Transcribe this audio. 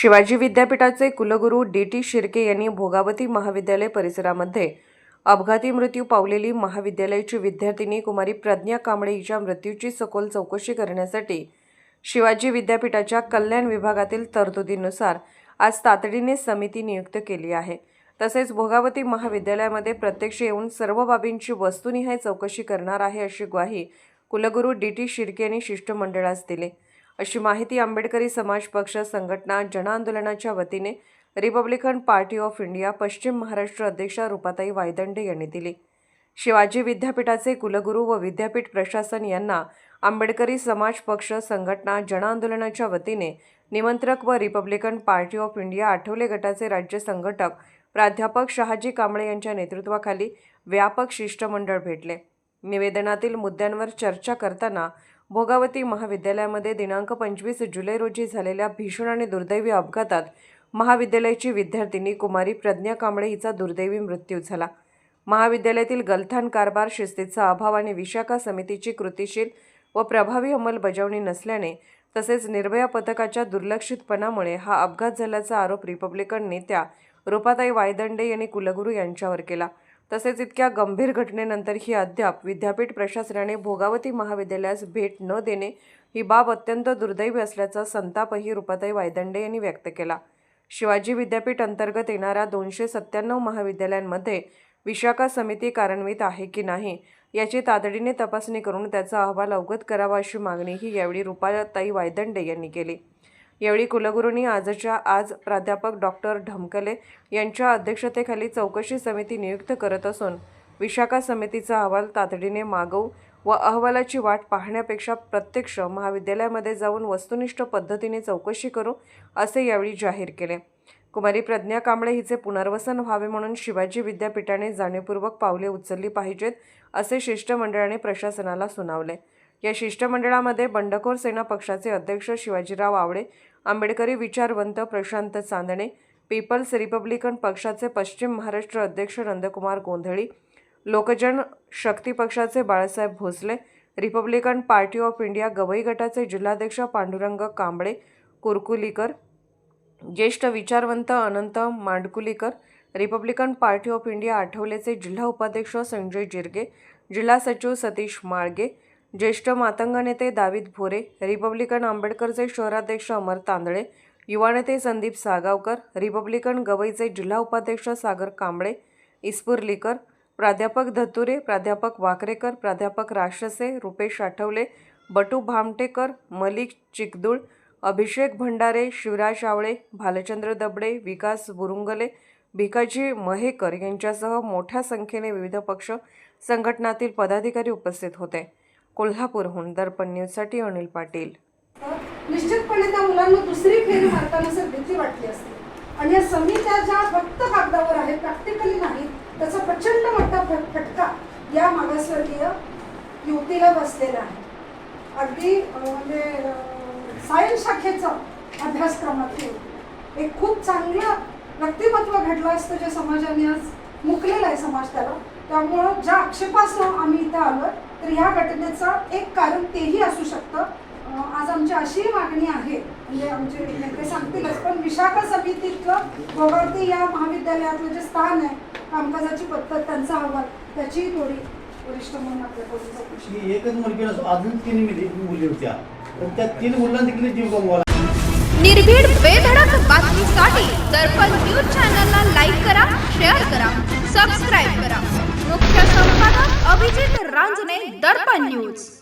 शिवाजी विद्यापीठाचे कुलगुरू D T Shirke यांनी भोगावती महाविद्यालय परिसरामध्ये अपघाती मृत्यू पावलेली महाविद्यालयाची विद्यार्थिनी कुमारी प्रज्ञा कांबळे हिच्या मृत्यूची सखोल चौकशी करण्यासाठी शिवाजी विद्यापीठाच्या कल्याण विभागातील तरतुदीनुसार आज तातडीने समिती नियुक्त केली आहे. तसेच भोगावती महाविद्यालयामध्ये प्रत्यक्ष येऊन सर्व बाबींची वस्तुनिहाय चौकशी करणार आहे अशी ग्वाही कुलगुरू डी टी शिर्के यांनी शिष्टमंडळास दिली. अशी माहिती आंबेडकरी समाज पक्ष संघटना जनआंदोलनाच्या वतीने रिपब्लिकन पार्टी ऑफ इंडिया पश्चिम महाराष्ट्र अध्यक्षा रुपाताई वायदंडे यांनी दिली. शिवाजी विद्यापीठाचे कुलगुरू व विद्यापीठ प्रशासन यांना आंबेडकरी समाज पक्ष संघटना जनआंदोलनाच्या वतीने निमंत्रक व Republican Party of India Athawale गटाचे राज्य संघटक प्राध्यापक शहाजी कांबळे यांच्या नेतृत्वाखाली व्यापक शिष्टमंडळ भेटले. निवेदनातील मुद्द्यांवर चर्चा करताना भोगावती महाविद्यालयामध्ये दिनांक पंचवीस जुलै रोजी झालेल्या भीषण आणि दुर्दैवी अपघातात महाविद्यालयाची विद्यार्थिनी कुमारी प्रज्ञा कांबळे हिचा दुर्दैवी मृत्यू झाला. महाविद्यालयातील गलथान कारभार शिस्तीचा अभाव आणि विशाखा समितीची कृतीशील व प्रभावी अंमलबजावणी नसल्याने तसेच निर्भया पथकाच्या दुर्लक्षितपणामुळे हा अपघात झाल्याचा आरोप रिपब्लिकन नेत्या रुपाताई वायदंडे यांनी कुलगुरू यांच्यावर केला. तसेच इतक्या गंभीर घटनेनंतरही अद्याप विद्यापीठ प्रशासनाने भोगावती महाविद्यालयास भेट न देणे ही बाब अत्यंत दुर्दैवी असल्याचा संतापही रुपाताई वायदंडे यांनी व्यक्त केला. शिवाजी विद्यापीठ अंतर्गत येणाऱ्या दोनशे सत्त्याण्णव महाविद्यालयांमध्ये विशाखा समिती कार्यान्वित आहे की नाही याची तातडीने तपासणी करून त्याचा अहवाल अवगत करावा अशी मागणीही यावेळी रुपाताई वायदंडे यांनी केली. यावेळी कुलगुरूंनी आजच्या आज प्राध्यापक डॉक्टर ढमकले यांच्या अध्यक्षतेखाली चौकशी समिती नियुक्त करत असून विशाखा समितीचा अहवाल तातडीने मागवू व अहवालाची वाट पाहण्यापेक्षा प्रत्यक्ष महाविद्यालयामध्ये जाऊन वस्तुनिष्ठ पद्धतीने चौकशी करू असे यावेळी जाहीर केले. कुमारी प्रज्ञा कांबळे हिचे पुनर्वसन व्हावे म्हणून शिवाजी विद्यापीठाने जाणीवपूर्वक पावले उचलली पाहिजेत असे शिष्टमंडळाने प्रशासनाला सुनावले. या शिष्टमंडळामध्ये बंडखोर सेना पक्षाचे अध्यक्ष शिवाजीराव आवळे आंबेडकरी विचारवंत प्रशांत चांदणे पीपल्स रिपब्लिकन पक्षाचे पश्चिम महाराष्ट्र अध्यक्ष नंदकुमार गोंधळी लोकजन शक्ती पक्षाचे Balasaheb Bhosale Republican Party of India Gavai गटाचे जिल्हाध्यक्ष पांडुरंग कांबळे कुरकुलीकर ज्येष्ठ विचारवंत Anant Mandkulikar Republican Party of India आठवलेचे जिल्हा उपाध्यक्ष संजय जिरगे जिल्हा सचिव सतीश माळगे ज्येष्ठ मातंग नेते दावीद भोरे रिपब्लिकन आंबेडकरचे शहराध्यक्ष अमर तांदळे युवा नेते संदीप सागावकर रिपब्लिकन गवईचे जिल्हा उपाध्यक्ष सागर कांबळे इस्पुर्लीकर प्राध्यापक धतुरे प्राध्यापक वाकरेकर प्राध्यापक राक्षसे रुपेश आठवले बटू भामटेकर मलिक चिकदुळ अभिषेक भंडारे शिवराज आवळे भालचंद्र दबडे विकास बुरुंगले भिकाजी महेकर यांच्यासह मोठ्या संख्येने विविध पक्ष संघटनातील पदाधिकारी उपस्थित होते. कोल्हापूरहून दर्पण न्यूजसाठी अनिल पाटील. निश्चितपणे त्या मुलांना दुसरी फेरी मारताना सर भीती वाटली असते. आणि या समित्या ज्या फक्त कागदावर आहेत प्रॅक्टिकली नाही त्याचा प्रचंड मोठा फटका या मागासवर्गीय युवतीला बसलेला आहे. अगदी म्हणजे अं, सायन्स अभ्यासक्रमातील एक खूप चांगलं व्यक्तिमत्व घडलं असतं जे समाजाने आज मुकलेलं आहे समाज त्याला. त्यामुळं ज्या आक्षेपासनं आम्ही इथं आलोय तर ह्या घटनेचं एक कारण तेही असू शकतं. आज आमची अशी मागणी आहे म्हणजे आमचे नेते सांगतीलच पण विशाखा समितीतलं भोगावती या महाविद्यालयातलं जे स्थान आहे कामकाजाची पद्धत त्यांचा अहवाल त्याची थोडी वरिष्ठ म्हणून आपल्याकडून ही एकच मुलगी नसून अजून तीन मुली मुली होत्या. पण त्या तीन मुलांना देखील जीव गमवावा निर्भीड बेधडक बातमीसाठी दर्पण रांजणे दर्पण न्यूज.